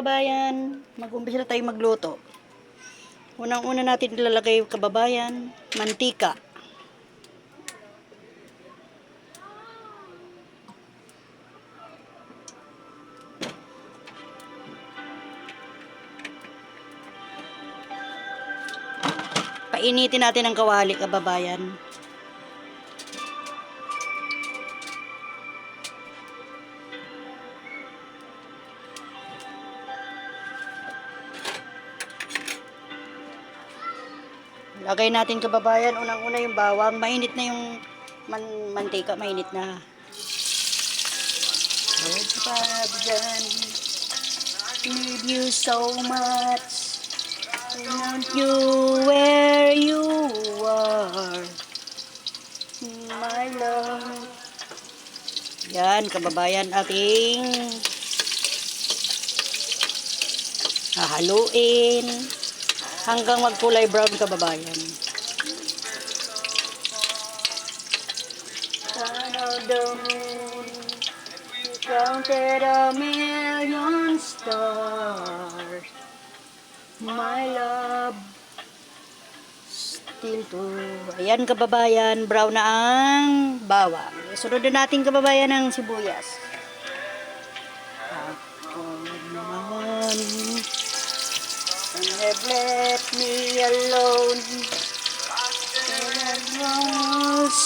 Kababayan, mag-umpisa na tayo magluto. Unang-una natin ilalagay kababayan, mantika. Painitin natin ang kawali, kababayan. Lagay natin kababayan, unang-una yung bawang. Mainit na yung man mantika, mainit na. Oh, kababayan, need you so much. I want you where you are. My love. Yan, kababayan, ating hahaluin hanggang magkulay brown kababayan. Son of the moon, you counted a million stars. My love, still to... Ayan kababayan, brown na ang bawang. Sunod na natin kababayan ang sibuyas. Have left me alone was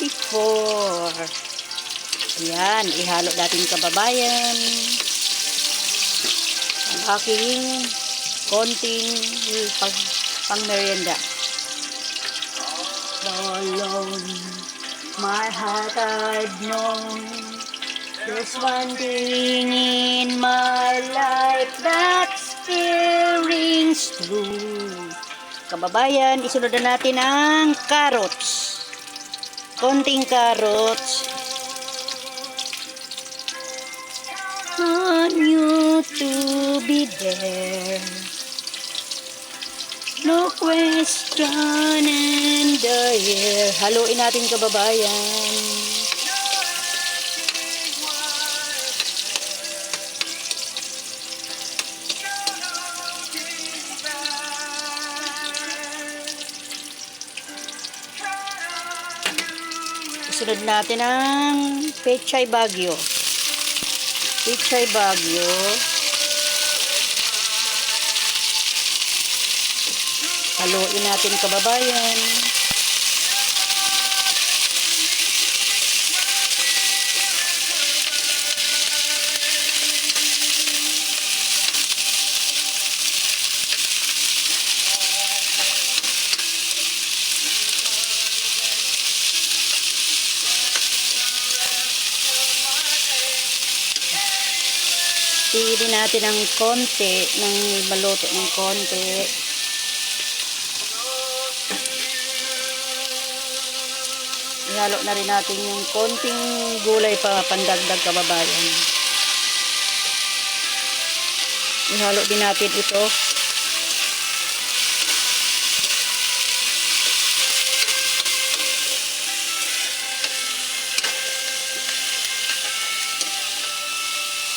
before. Ayan, ihalo natin kababayan. Ang aking konting pag, pang merienda. Alone, my heart I'd known There's one thing in Kababayan, isunod na natin ang carrots. Konting carrots. Want you to be there. No question in the air. Haluin natin kababayan. Sunod natin ang Pechay Bagyo. Pechay Bagyo. Haluin natin kababayan. Tigilin natin ng konti, ng maluto ng konti. Ihalo na rin natin yung konting gulay pa pandagdag kababayan. Ihalo din natin ito.